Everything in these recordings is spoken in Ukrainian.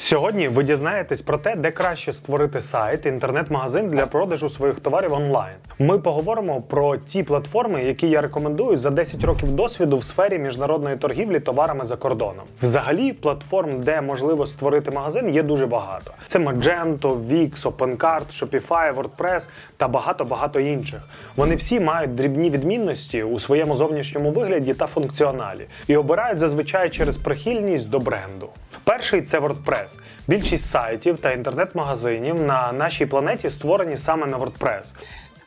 Сьогодні ви дізнаєтесь про те, де краще створити сайт, інтернет-магазин для продажу своїх товарів онлайн. Ми поговоримо про ті платформи, які я рекомендую за 10 років досвіду в сфері міжнародної торгівлі товарами за кордоном. Взагалі, платформ, де можливо створити магазин, є дуже багато. Це Magento, Wix, OpenCart, Shopify, WordPress та багато багато інших. Вони всі мають дрібні відмінності у своєму зовнішньому вигляді та функціоналі і обирають зазвичай через прихильність до бренду. Перший це WordPress. Більшість сайтів та інтернет-магазинів на нашій планеті створені саме на WordPress.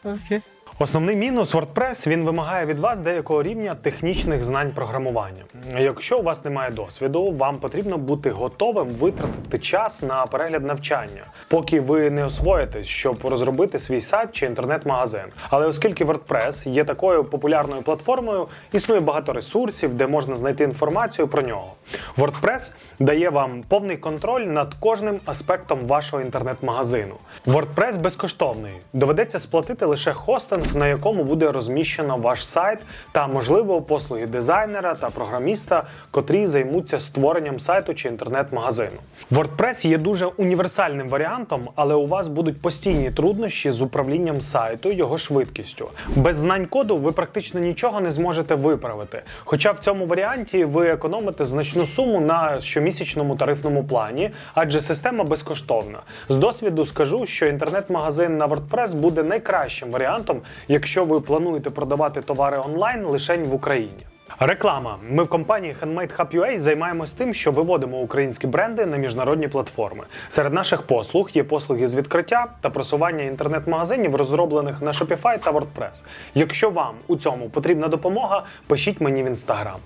Okay. Основний мінус WordPress він вимагає від вас деякого рівня технічних знань програмування. Якщо у вас немає досвіду, вам потрібно бути готовим витратити час на перегляд навчання, поки ви не освоїтесь, щоб розробити свій сайт чи інтернет-магазин. Але оскільки WordPress є такою популярною платформою, існує багато ресурсів, де можна знайти інформацію про нього. WordPress дає вам повний контроль над кожним аспектом вашого інтернет-магазину. WordPress безкоштовний. Доведеться сплатити лише хостинг, на якому буде розміщено ваш сайт та, можливо, послуги дизайнера та програміста, котрі займуться створенням сайту чи інтернет-магазину. WordPress є дуже універсальним варіантом, але у вас будуть постійні труднощі з управлінням сайту, його швидкістю. Без знань коду ви практично нічого не зможете виправити. Хоча в цьому варіанті ви економите значну суму на щомісячному тарифному плані, адже система безкоштовна. З досвіду скажу, що інтернет-магазин на WordPress буде найкращим варіантом, якщо ви плануєте продавати товари онлайн лише в Україні. Реклама. Ми в компанії Handmade Hub UA займаємось тим, що виводимо українські бренди на міжнародні платформи. Серед наших послуг є послуги з відкриття та просування інтернет-магазинів, розроблених на Shopify та WordPress. Якщо вам у цьому потрібна допомога, пишіть мені в інстаграм.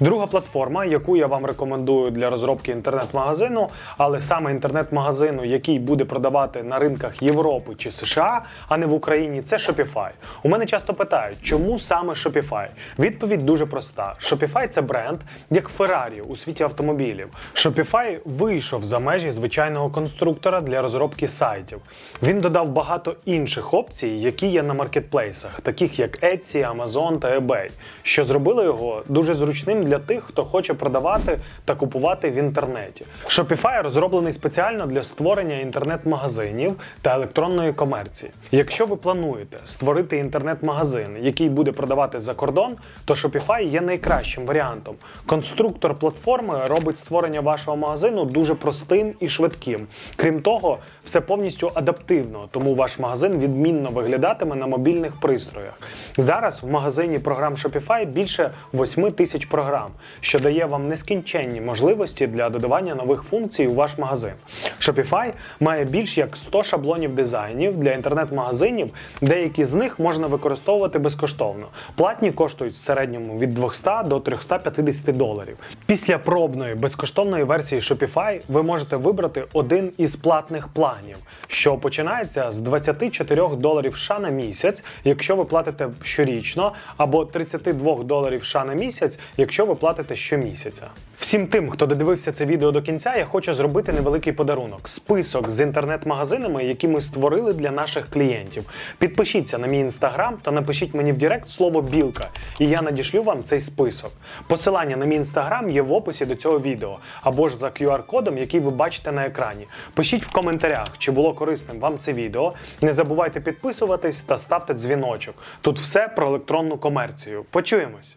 Друга платформа, яку я вам рекомендую для розробки інтернет-магазину, але саме інтернет-магазину, який буде продавати на ринках Європи чи США, а не в Україні, це Shopify. У мене часто питають, чому саме Shopify? Відповідь дуже проста: Shopify – це бренд, як Ferrari у світі автомобілів. Shopify вийшов за межі звичайного конструктора для розробки сайтів. Він додав багато інших опцій, які є на маркетплейсах, таких як Etsy, Amazon та eBay, що зробило його дуже зручним для тих, хто хоче продавати та купувати в інтернеті. Shopify розроблений спеціально для створення інтернет-магазинів та електронної комерції. Якщо ви плануєте створити інтернет-магазин, який буде продавати за кордон, то Shopify є найкращим варіантом. Конструктор платформи робить створення вашого магазину дуже простим і швидким. Крім того, все повністю адаптивно, тому ваш магазин відмінно виглядатиме на мобільних пристроях. Зараз в магазині програм Shopify більше 8 тисяч програм, що дає вам нескінченні можливості для додавання нових функцій у ваш магазин. Shopify має більш як 100 шаблонів дизайнів для інтернет-магазинів, деякі з них можна використовувати безкоштовно. Платні коштують в середньому від 200 до 350 доларів. Після пробної безкоштовної версії Shopify ви можете вибрати один із платних планів, що починається з 24 доларів США на місяць, якщо ви платите щорічно, або 32 доларів США на місяць, якщо ви платите щомісяця. Всім тим, хто додивився це відео до кінця, я хочу зробити невеликий подарунок список з інтернет-магазинами, які ми створили для наших клієнтів. Підпишіться на мій інстаграм та напишіть мені в Директ слово білка, і я надішлю вам цей список. Посилання на мій інстаграм є в описі до цього відео або ж за QR-кодом, який ви бачите на екрані. Пишіть в коментарях, чи було корисним вам це відео. Не забувайте підписуватись та ставте дзвіночок. Тут все про електронну комерцію. Почуємось!